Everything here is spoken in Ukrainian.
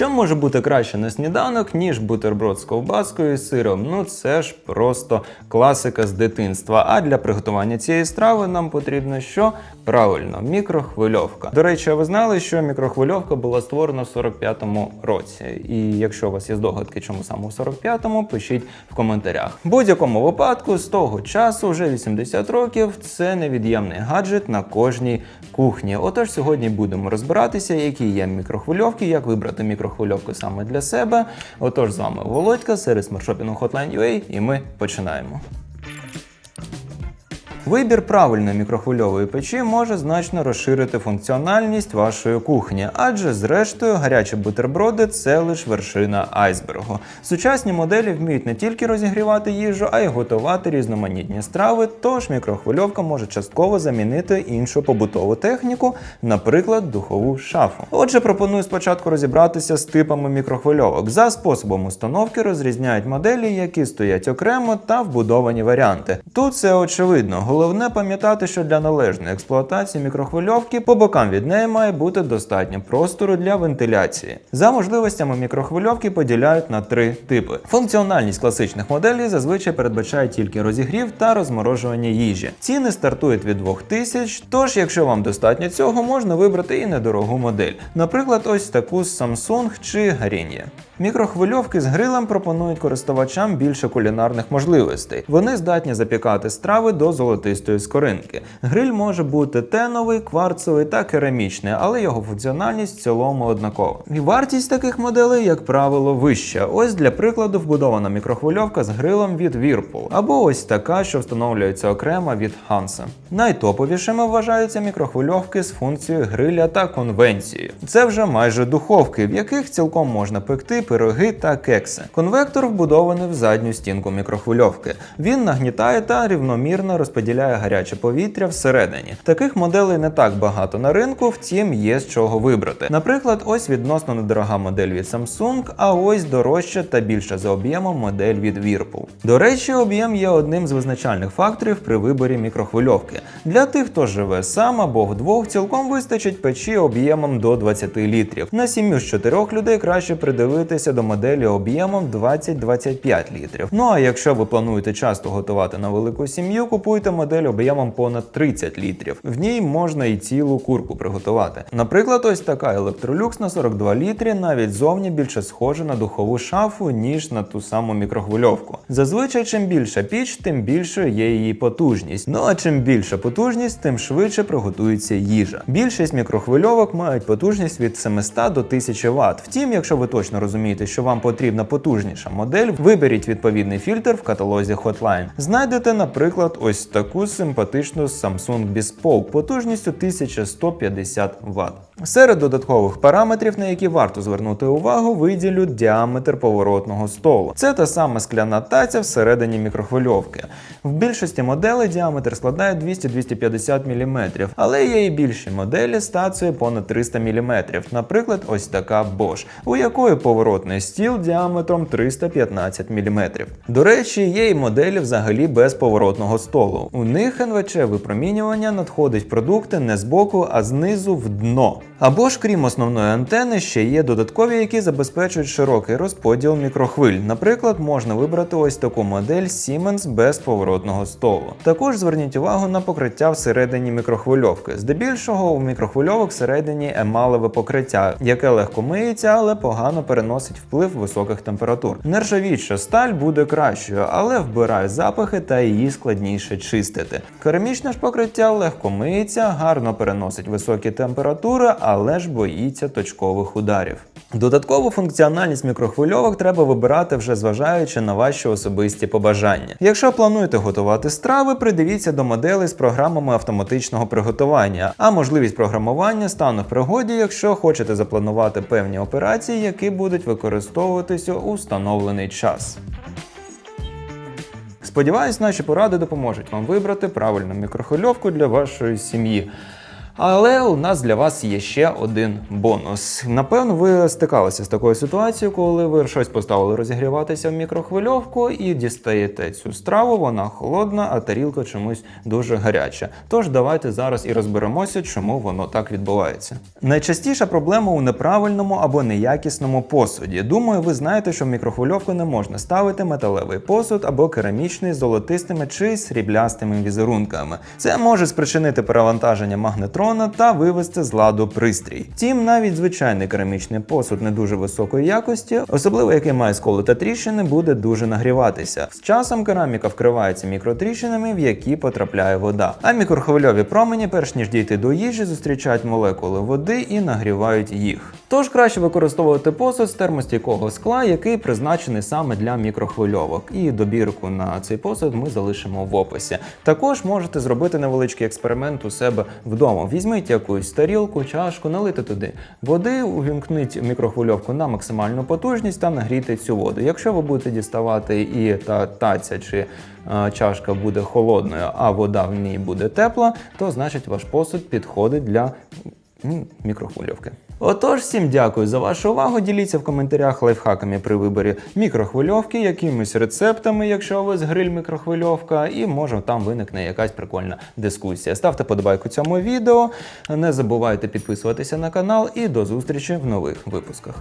Що може бути краще на сніданок, ніж бутерброд з ковбаскою і сиром? Ну це ж просто класика з дитинства. А для приготування цієї страви нам потрібно що? Правильно, мікрохвильовка. До речі, ви знали, що мікрохвильовка була створена в 45-му році. І якщо у вас є здогадки, чому саме у 45-му, пишіть в коментарях. В будь-якому випадку з того часу, вже 80 років, це невід'ємний гаджет на кожній кухні. Отож, сьогодні будемо розбиратися, які є мікрохвильовки, як вибрати мікрохвильовку саме для себе. Отож, з вами Володька, сервіс Маршопінгу Hotline.ua і ми починаємо. Вибір правильної мікрохвильової печі може значно розширити функціональність вашої кухні, адже зрештою гарячі бутерброди це лише вершина айсбергу. Сучасні моделі вміють не тільки розігрівати їжу, а й готувати різноманітні страви. Тож мікрохвильовка може частково замінити іншу побутову техніку, наприклад, духову шафу. Отже, пропоную спочатку розібратися з типами мікрохвильовок. За способом установки розрізняють моделі, які стоять окремо, та вбудовані варіанти. Тут все очевидно. Головне пам'ятати, що для належної експлуатації мікрохвильовки по бокам від неї має бути достатньо простору для вентиляції. За можливостями мікрохвильовки поділяють на три типи. Функціональність класичних моделей зазвичай передбачає тільки розігрів та розморожування їжі. Ціни стартують від 2000, тож, якщо вам достатньо цього, можна вибрати і недорогу модель. Наприклад, ось таку з Samsung чи Garnier. Мікрохвильовки з грилем пропонують користувачам більше кулінарних можливостей. Вони здатні запікати страви до золотистої скоринки. Гриль може бути теновий, кварцевий та керамічний, але його функціональність в цілому однакова. І вартість таких моделей, як правило, вища. Ось для прикладу вбудована мікрохвильовка з грилем від Whirlpool, або ось така, що встановлюється окремо від Hansa. Найтоповішими вважаються мікрохвильовки з функцією гриля та конвенцією. Це вже майже духовки, в яких цілком можна пекти пироги та кекси. Конвектор вбудований в задню стінку мікрохвильовки. Він нагнітає та рівномірно розподіляє гаряче повітря всередині. Таких моделей не так багато на ринку, втім є з чого вибрати. Наприклад, ось відносно недорога модель від Samsung, а ось дорожча та більша за об'ємом модель від Whirlpool. До речі, об'єм є одним з визначальних факторів при виборі мікрохвильовки. Для тих, хто живе сам або вдвох, цілком вистачить печі об'ємом до 20 літрів. На сім'ю з чотирьох людей краще придивитися до моделі об'ємом 20-25 літрів. Ну а якщо ви плануєте часто готувати на велику сім'ю, купуйте модель об'ємом понад 30 літрів. В ній можна і цілу курку приготувати. Наприклад, ось така електролюкс на 42 літрі навіть зовні більше схожа на духову шафу, ніж на ту саму мікрохвильовку. Зазвичай, чим більша піч, тим більшою є її потужність. Ну а чим більша потужність, тим швидше приготується їжа. Більшість мікрохвильовок мають потужність від 700 до 1000 Вт. Втім, якщо ви точно розумієте, що вам потрібна потужніша модель, виберіть відповідний фільтр в каталозі Hotline. Знайдете, наприклад, ось таку симпатичну Samsung Bespoke потужністю 1150 Вт. Серед додаткових параметрів, на які варто звернути увагу, виділю діаметр поворотного столу. Це та сама скляна таця всередині мікрохвильовки. В більшості моделей діаметр складає 200-250 мм, але є і більші моделі з тацею понад 300 мм, наприклад, ось така Bosch, у якої поворотний стіл діаметром 315 мм. До речі, є і моделі взагалі без поворотного столу. У них НВЧ випромінювання надходить продукти не збоку, а знизу в дно. Або ж крім основної антени, ще є додаткові, які забезпечують широкий розподіл мікрохвиль. Наприклад, можна вибрати ось таку модель Siemens без поворотного столу. Також зверніть увагу на покриття всередині мікрохвильовки. Здебільшого у мікрохвильовок всередині емалеве покриття, яке легко миється, але погано переносить вплив високих температур. Нержавіча сталь буде кращою, але вбирає запахи та її складніше чистити. Керамічне ж покриття легко миється, гарно переносить високі температури, але ж боїться точкових ударів. Додаткову функціональність мікрохвильовок треба вибирати вже зважаючи на ваші особисті побажання. Якщо плануєте готувати страви, придивіться до моделей з програмами автоматичного приготування, а можливість програмування стане в пригоді, якщо хочете запланувати певні операції, які будуть використовуватися у встановлений час. Сподіваюсь, наші поради допоможуть вам вибрати правильну мікрохвильовку для вашої сім'ї. Але у нас для вас є ще один бонус. Напевно, ви стикалися з такою ситуацією, коли ви щось поставили розігріватися в мікрохвильовку і дістаєте цю страву, вона холодна, а тарілка чомусь дуже гаряча. Тож давайте зараз і розберемося, чому воно так відбувається. Найчастіша проблема у неправильному або неякісному посуді. Думаю, ви знаєте, що в мікрохвильовку не можна ставити металевий посуд або керамічний з золотистими чи сріблястими візерунками. Це може спричинити перевантаження магнетрона та вивести з ладу пристрій. Втім, навіть звичайний керамічний посуд не дуже високої якості, особливо який має сколи та тріщини, буде дуже нагріватися. З часом кераміка вкривається мікротріщинами, в які потрапляє вода. А мікрохвильові промені, перш ніж дійти до їжі, зустрічають молекули води і нагрівають їх. Тож краще використовувати посуд з термостійкого скла, який призначений саме для мікрохвильовок. І добірку на цей посуд ми залишимо в описі. Також можете зробити невеличкий експеримент у себе вдома. Візьміть якусь тарілку, чашку, налити туди води, увімкніть мікрохвильовку на максимальну потужність та нагрійте цю воду. Якщо ви будете діставати і та таця чи е, чашка буде холодною, а вода в ній буде тепла, то значить ваш посуд підходить для мікрохвильовки. Отож, всім дякую за вашу увагу. Діліться в коментарях лайфхаками при виборі мікрохвильовки, якимись рецептами, якщо у вас гриль мікрохвильовка, і може там виникне якась прикольна дискусія. Ставте подобайку цьому відео, не забувайте підписуватися на канал і до зустрічі в нових випусках.